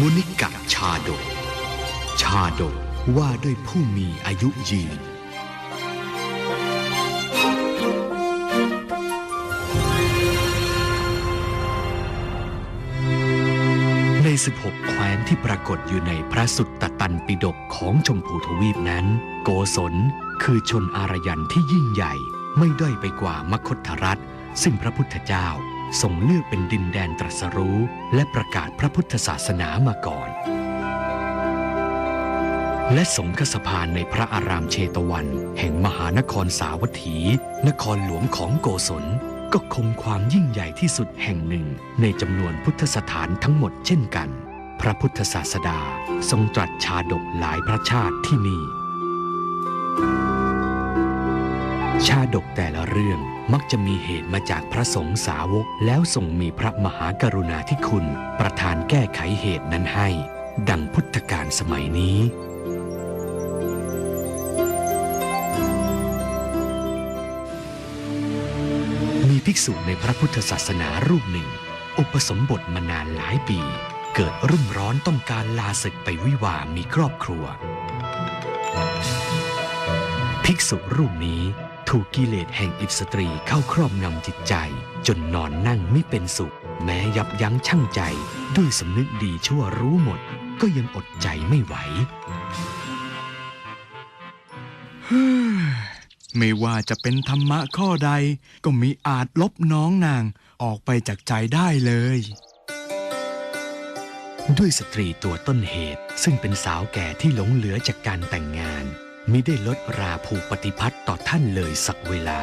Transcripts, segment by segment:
มุนิกะชาดก ชาดกว่าด้วยผู้มีอายุยืน ใน 16 แคว้นที่ปรากฏอยู่ในพระสุตตตันปิฎกของชมพูทวีปนั้น โกศลคือชนอารยันที่ยิ่งใหญ่ไม่ด้อยไปกว่า มคธรัฐ ซึ่งพระพุทธเจ้า ทรงเลือกเป็นดินแดนตรัสรู้และประกาศพระพุทธศาสนามาก่อน และสงฆสภานในพระอารามเชตวัน แห่งมหานครสาวัตถี นครหลวงของโกศล ก็คงความยิ่งใหญ่ที่สุดแห่งหนึ่ง ในจำนวนพุทธสถานทั้งหมดเช่นกัน พระพุทธศาสดาทรงตรัสชาดกหลายพระชาติที่นี่ ชาดกแต่ละเรื่องมักจะมีเหตุมาจากพระสงฆ์สาวก แล้วทรงมีพระมหากรุณาธิคุณ ประทานแก้ไขเหตุนั้นให้ ดังพุทธกาลสมัยนี้ มีภิกษุในพระพุทธศาสนารูปหนึ่ง อุปสมบทมานานหลายปี เกิดรุ่มร้อนต้องการลาศึกไปวิวามีครอบครัว ภิกษุรูปนี้ ถูกกิเลสแห่งอิสตรีเข้าครอบงำจิตใจ จนนอนนั่งไม่เป็นสุข แม้ยับยั้งชั่งใจ ด้วยสำนึกดีชั่วรู้หมด ก็ยังอดใจไม่ไหว ไม่ว่าจะเป็นธรรมะข้อใด ก็มีอาจลบน้องนางออกไปจากใจได้เลย ด้วยสตรีตัวต้นเหตุซึ่งเป็นสาวแก่ที่หลงเหลือจากการแต่งงาน มิได้ลดราผูกปฏิพัตต่อท่านเลยสักเวลา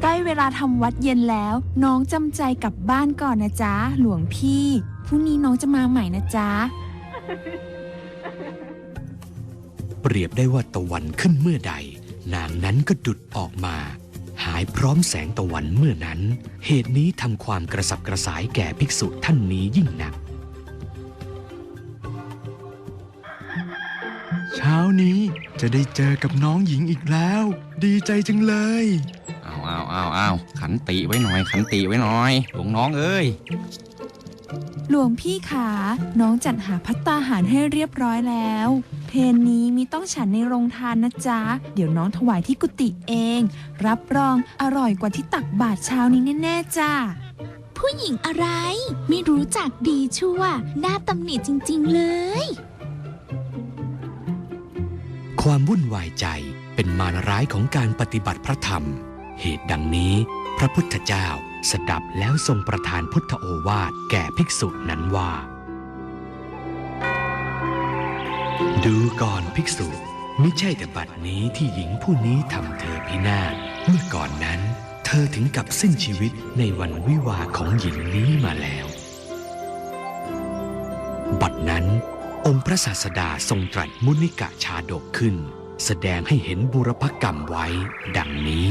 ใกล้เวลาทำวัดเย็นแล้ว น้องจำใจกลับบ้านก่อนนะจ๊ะ หลวงพี่พรุ่งนี้น้องจะมาใหม่นะจ๊ะ เปรียบได้ว่าตะวันขึ้นเมื่อใด นางนั้นก็ดุดออกมา หายพร้อมแสงตะวันเมื่อนั้น เหตุนี้ทำความกระสับกระส่ายแก่ภิกษุท่านนี้ยิ่งหนัก ช้านี้จะได้เจอกับน้องหญิงอีกแล้ว ดีใจจังเลยเอาเอาเอาเอาขันติไว้หน่อย ขันติไว้หน่อยหลวงน้องเอ้ยหลวงพี่ขาน้องจัดหาพัตตาหารให้เรียบร้อยแล้ว เพนนี้มีต้องฉันในโรงทานนะจ๊ะ เดี๋ยวน้องถวายที่กุฏิเอง รับรองอร่อยกว่าที่ตักบาทเช้านี้แน่ๆจ้าผู้หญิงอะไร ไม่รู้จักดีชั่ว หน้าตำหนิจริง ๆ เลย ความวุ่นวายใจเป็นมารร้ายของการปฏิบัติพระธรรม เหตุดังนี้พระพุทธเจ้าสดับแล้วทรงประทานพุทธโอวาทแก่ภิกษุนั้นว่า ดูก่อนภิกษุมิใช่แต่บัดนี้ที่หญิงผู้นี้ทำเธอพินาศเมื่อก่อนนั้น เธอถึงกับสิ้นชีวิตในวันวิวาของหญิงนี้มาแล้ว องค์พระศาสดาทรงตรัสมุนิกะชาดกขึ้น แสดงให้เห็นบุรพกรรมไว้ ดังนี้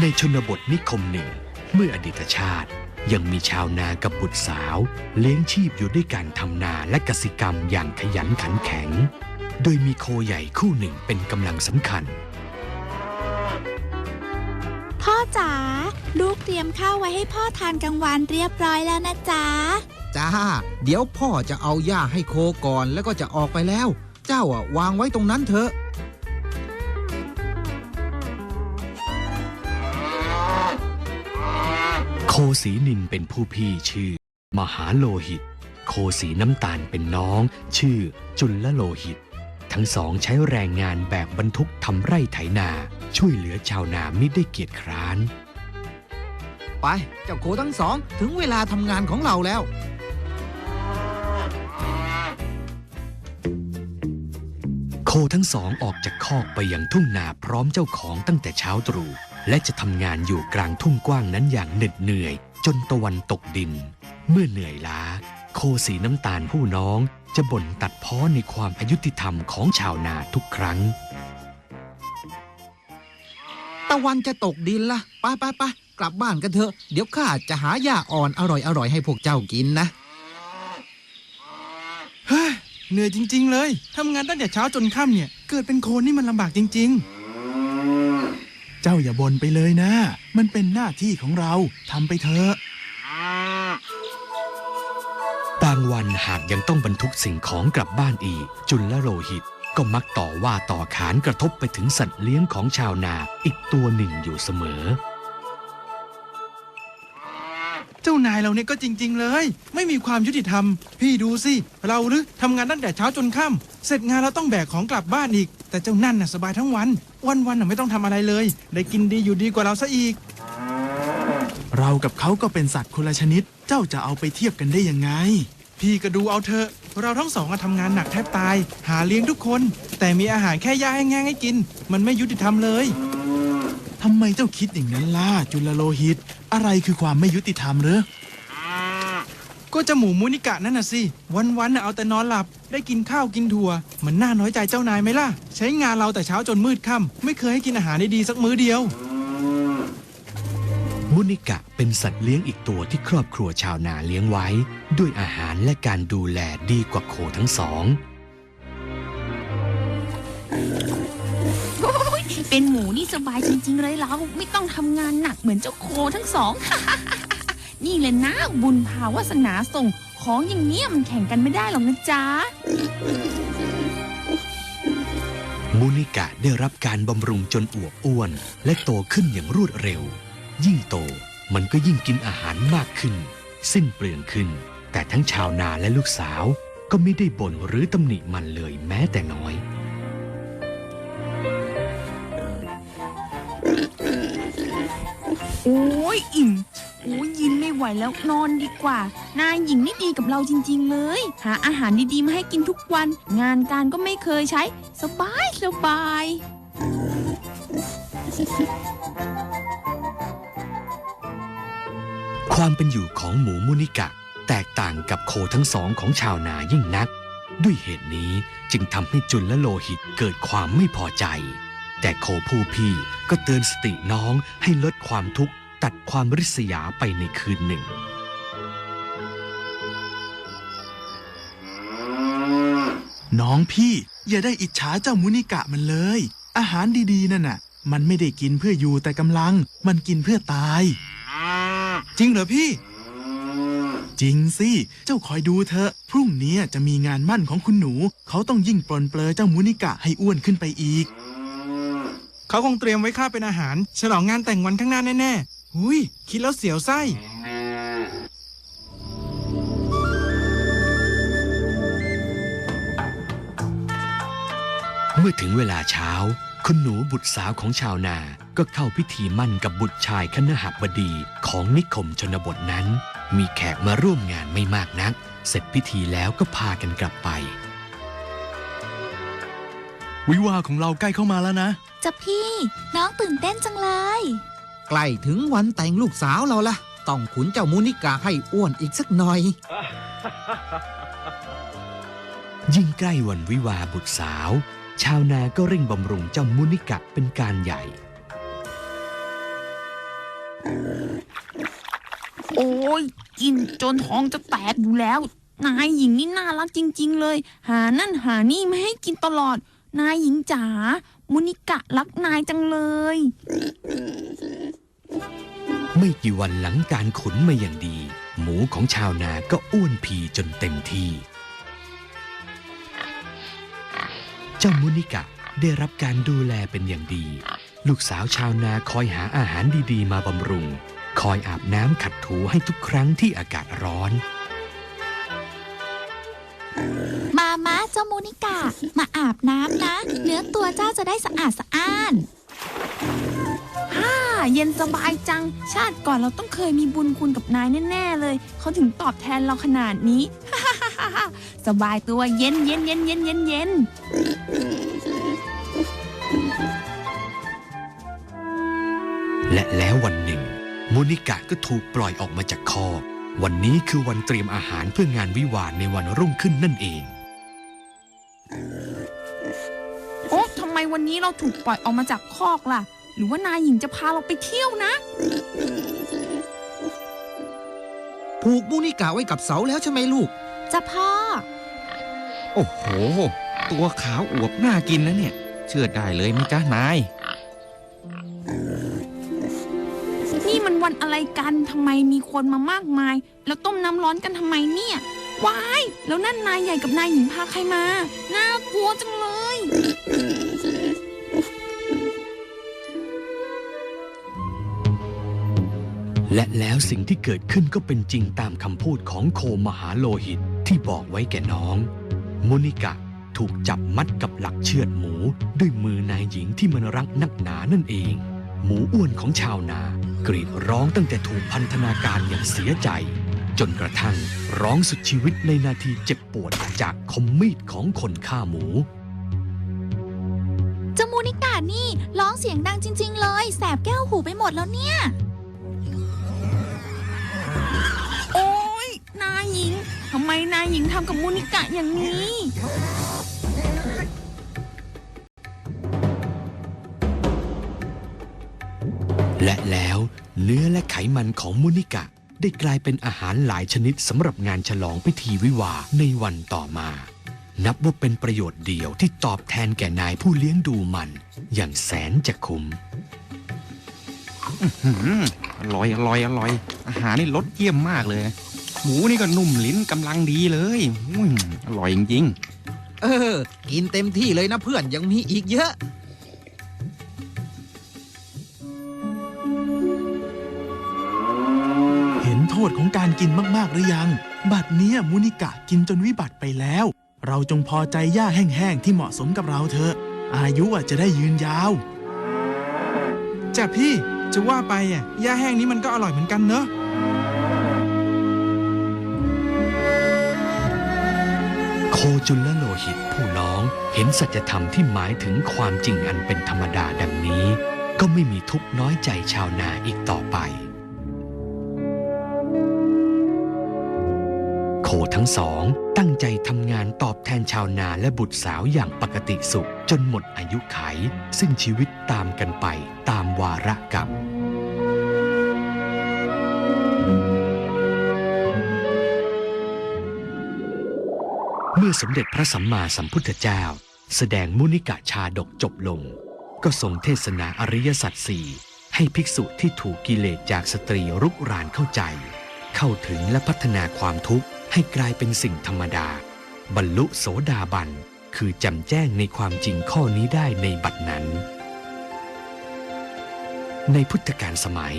ในชนบทนิคมหนึ่ง เมื่ออดีตชาติยังมีชาวนากับบุตรสาว เลี้ยงชีพอยู่ด้วยการทำนาและกสิกรรมอย่างขยันขันแข็ง โดยมีโคใหญ่คู่หนึ่งเป็นกำลังสำคัญ พ่อจ๋าลูกเตรียมข้าวไว้ให้พ่อทานกลางวันเรียบร้อยแล้วนะจ๊ะจ้า เดี๋ยวพ่อจะเอาหญ้าให้โคก่อนแล้วก็จะออกไปแล้ว เจ้าอะวางไว้ตรงนั้นเถอะ โคสีนินเป็นผู้พี่ชื่อ มหาโลหิต โคสีน้ำตาลเป็นน้อง ชื่อจุลโลหิต ทั้งสองใช้แรงงานแบกบรรทุกทำไร่ไถนา ช่วยเหลือชาวนาไม่ได้เกียจคร้าน ไป เจ้าโคทั้งสอง ถึงเวลาทำงานของเราแล้ว โคทั้งสองออกจากคอกไปยังทุ่งนาพร้อมเจ้าของตั้งแต่เช้าตรู่และจะทำงานอยู่กลางทุ่งกว้างนั้นอย่างเหน็ดเหนื่อย จนตะวันตกดิน เมื่อเหนื่อยล้า โคสีน้ำตาลผู้น้อง จะบ่นตัดพ้อในความอายุติธรรมของชาวนาทุกครั้ง ตะวันจะตกดินละไปไปไปกลับบ้านกันเถอะ เดี๋ยวข้าจะหาหญ้าอ่อนอร่อยอร่อยๆให้พวกเจ้ากินนะ เฮ้ยเหนื่อยจริง ๆ เลยทำงานตั้งแต่เช้าจนค่ำเนี่ย เกิดเป็นโคนนี่มันลำบากจริง ๆ เจ้าอย่าบ่นไปเลยนะ มันเป็นหน้าที่ของเราทำไปเถอะางวันหากยังต้องบรรทุกสิ่งของกลับบ้านอีก จุลโลหิตก็มักต่อว่าต่อขานกระทบไปถึงสัตว์เลี้ยงของชาวนาอีกตัวหนึ่งอยู่เสมอ เจ้านายเราเนี่ยก็จริง ๆ เลย ไม่มีความยุติธรรม พี่ดูสิ เราหรือทำงานตั้งแต่เช้าจนค่ำเสร็จงานเราต้องแบกของกลับบ้านอีก แต่เจ้านั่นน่ะสบายทั้งวัน วันๆน่ะไม่ต้องทำอะไรเลย ได้กินดีอยู่ดีกว่าเราซะอีก เรากับเขาก็เป็นสัตว์คนละชนิด เจ้าจะเอาไปเทียบกันได้ยังไง พี่ก็ดูเอาเถอะ เราทั้งสองอะทำงานหนักแทบตาย หาเลี้ยงทุกคน แต่มีอาหารแค่หญ้าแห้งๆให้กิน มันไม่ยุติธรรมเลย ทำไมเจ้าคิดอย่างนั้นล่ะจุลโลหิต อะไรคือความไม่ยุติธรรมเหรอ ก็เจะหมูมูนิกะนั่นน่ะสิ วันๆน่ะเอาแต่นอนหลับ ได้กินข้าวกินถั่ว มันน่าน้อยใจเจ้านายไหมล่ะ ใช้งานเราแต่เช้าจนมืดค่ำไม่เคยให้กินอาหารดีๆสักมื้อเดียว มุนิกะเป็นสัตว์เลี้ยงอีกตัวที่ครอบครัวชาวนาเลี้ยงไว้ ด้วยอาหารและการดูแลดีกว่าโคทั้งสอง โอ้ยเป็นหมูนี่สบายจริง ๆ เลยเราไม่ต้องทำงานหนักเหมือนเจ้าโคทั้งสอง นี่เลยนะบุญพาวาสนาส่งของอย่างเนี้ยมันแข่งกันไม่ได้หรอกนะจ๊ะมุนิกะได้รับการบำรุงจนอวบอ้วน และโตขึ้นอย่างรวดเร็ว ยิ่งโตมันก็ยิ่งกินอาหารมากขึ้น สิ้นเปลืองขึ้น แต่ทั้งชาวนาและลูกสาวก็ไม่ได้บ่นหรือตำหนิมันเลยแม้แต่น้อย โอ้ยอิ่มโอ้ยยินไม่ไหวแล้วนอนดีกว่า นายหญิงนี่ดีกับเราจริง ๆ เลย หาอาหารดีๆมาให้กินทุกวัน งานการก็ไม่เคยใช้ สบายสบาย ความเป็นอยู่ของหมูมุนิกะ แตกต่างกับโคทั้งสองของชาวนายิ่งนัก ด้วยเหตุนี้จึงทำให้จุลและโลหิตเกิดความไม่พอใจ แต่โคผู้พี่ก็เตือนสติน้องให้ลดความทุกข์ตัดความริษยาไปในคืนหนึ่งน้องพี่อย่าได้อิจฉาเจ้ามุนิกะมันเลย อาหารดีๆนั่นน่ะ มันไม่ได้กินเพื่ออยู่แต่กำลัง มันกินเพื่อตาย จริงเหรอพี่ จริงสิ เจ้าคอยดูเถอะ พรุ่งนี้จะมีงานมั่นของคุณหนู เขาต้องยิ่งปลนเปลือเจ้ามุนิกะให้อ้วนขึ้นไปอีก เขาคงเตรียมไว้ข้าเป็นอาหาร ฉลองงานแต่งวันข้างหน้าแน่ๆหุยคิดแล้วเสียวไส้ เมื่อถึงเวลาเช้า คุณหนูบุตรสาวของชาวนา ก็เข้าพิธีมั่นกับบุตรชายคณหบดีของนิคมชนบทนั้น มีแขกมาร่วมงานไม่มากนัก เสร็จพิธีแล้วก็พากันกลับไป วิวาห์ของเราใกล้เข้ามาแล้วนะ จะพี่น้องตื่นเต้นจังเลย ใกล้ถึงวันแต่งลูกสาวเราละต้องขุนเจ้ามูนิกาให้อ้วนอีกสักหน่อย ยิ่งใกล้วันวิวาห์บุตรสาว ชาวนาก็เร่งบำรุงเจ้ามุนิกะเป็นการใหญ่ ยกินจนท้องจะแตกอยู่แล้ว นายหญิงนี่น่ารักจริง ๆ เลย หานั่นหานี่ไม่ให้กินตลอด นายหญิงจ๋ามุนิกะรักนายจังเลย ไม่กี่วันหลังการขนมาอย่างดี หมูของชาวนาก็อ้วนพีจนเต็มที่ เจ้ามุนิกะได้รับการดูแลเป็นอย่างดี ลูกสาวชาวนาคอยหาอาหารดีๆ มาบำรุง คอยอาบน้ำขัดถูให้ทุกครั้งที่อากาศร้อน มามาเจ้ามูนิกะมาอาบน้ำนะ เนื้อตัวเจ้าจะได้สะอาดสะอ้านฮ่าเย็นสบายจัง ชาติก่อนเราต้องเคยมีบุญคุณกับนายแน่ ๆ เลย เขาถึงตอบแทนเราขนาดนี้ สบายตัวเย็นเย็นเย็นเย็นเย็นเย็นและแล้ววันหนึ่ง มุนิกะก็ถูกปล่อยออกมาจากคอกวันนี้คือวันเตรียมอาหารเพื่องานวิวาห์ในวันรุ่งขึ้นนั่นเอง โอ้ทำไมวันนี้เราถูกปล่อยออกมาจากคอกล่ะ หรือว่านายหญิงจะพาเราไปเที่ยวนะ ผูกมูนิกาไว้กับเสาแล้วใช่ไหมลูก จะพ่อ โอ้โห ตัวขาวอวบน่ากินนะเนี่ย เชื่อได้เลยไหมจ๊ะนาย อะไรกันทำไมมีคนมามากมาย แล้วต้มน้ำร้อนกันทำไมเนี่ย วาย แล้วนั่นนายใหญ่กับนายหญิงพาใครมา น่ากลัวจังเลย และแล้วสิ่งที่เกิดขึ้นก็เป็นจริงตามคำพูดของโคมหาโลหิตที่บอกไว้แก่น้องโมนิกะถูกจับมัดกับหลักเชือดหมู ด้วยมือนายหญิงที่มันรักนักหนานั่นเอง หมูอ้วนของชาวนากรีดร้องตั้งแต่ถูกพันธนาการอย่างเสียใจ จนกระทั่งร้องสุดชีวิตในนาทีเจ็บปวดจากคมมีดของคนฆ่าหมูจมูนิกานี่ร้องเสียงดังจริง ๆ เลย แสบแก้วหูไปหมดแล้วเนี่ย โอ๊ยนายหญิงทำไมนายหญิงทำกับมูนิกะอย่างนี้ และแล้ว เนื้อและไขมันของมุนิกะ ได้กลายเป็นอาหารหลายชนิดสำหรับงานฉลองพิธีวิวาห์ในวันต่อมา นับว่าเป็นประโยชน์เดียวที่ตอบแทนแก่นายผู้เลี้ยงดูมัน อย่างแสนจะคุ้มหืมอร่อยอร่อยอร่อย อาหารนี่รสเยี่ยมมากเลย หมูนี่ก็นุ่มลิ้นกำลังดีเลยอุ้ยอร่อยจริงเออ กินเต็มที่เลยนะเพื่อนยังมีอีกเยอะ การกินมากๆหรือยัง บัดเนี้ยมุนิกะกินจนวิบัติไปแล้ว เราจงพอใจหญ้าแห้งๆที่เหมาะสมกับเราเถอะ อายุอะจะได้ยืนยาวจ้ะพี่จะว่าไปอะหญ้าแห้งนี้มันก็อร่อยเหมือนกันเนอะโคจุลโลหิตผู้น้องเห็นสัจธรรมที่หมายถึงความจริงอันเป็นธรรมดาดังนี้ ก็ไม่มีทุกข์น้อยใจชาวนาอีกต่อไป ทั้งสองตั้งใจทำงานตอบแทนชาวนาและบุตรสาวอย่างปกติสุข จนหมดอายุไข ซึ่งชีวิตตามกันไปตามวาระกรรมเมื่อสมเด็จพระสัมมาสัมพุทธเจ้า แสดงมุนิกะชาดกจบลง ก็ทรงเทศนาอริยสัจสี่ให้ภิกษุที่ถูกกิเลสจากสตรีรุกรานเข้าใจ เข้าถึงและพัฒนาความทุกข์ ให้กลายเป็นสิ่งธรรมดา บรรลุโสดาบัน คือจำแจ้งในความจริงข้อนี้ได้ในบัดนั้น ในพุทธกาลสมัย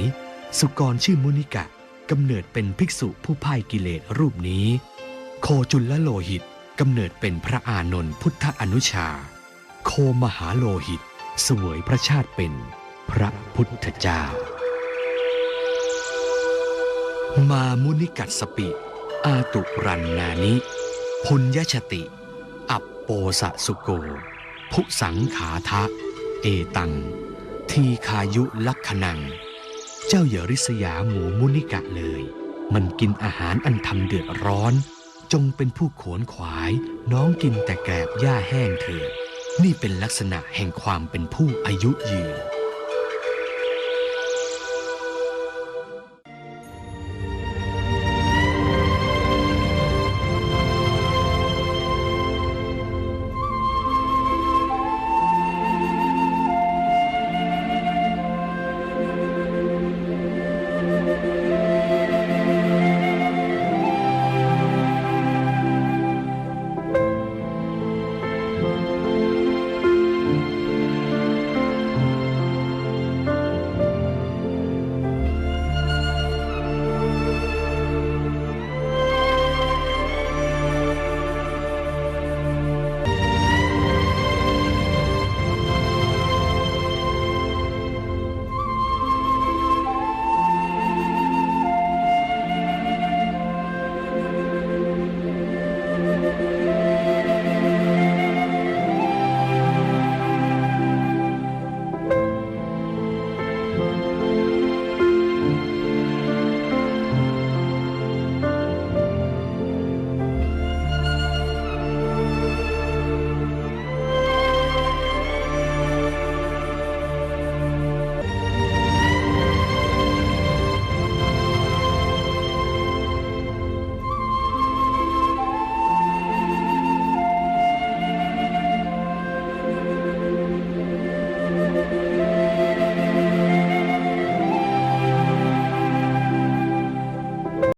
สุกรชื่อมุนิกะกำเนิดเป็นภิกษุผู้พ่ายกิเลสรูปนี้ โคจุลโลหิตกำเนิดเป็นพระอานนท์พุทธอนุชา โคมหาโลหิต เสวยพระชาติเป็นพระพุทธเจ้า มามุนิกัสสปิ อาตุรันนานิ พุญญชติ อัปโปสะสุโกภุสังขาทะ เอตัง ทีคายุลักขนัง เจ้าอย่าริษยาหมูมุนิกะเลย มันกินอาหารอันทำเดือดร้อน จงเป็นผู้ขวนขวาย น้องกินแต่แกลบหญ้าแห้งเถิด นี่เป็นลักษณะแห่งความเป็นผู้อายุยืน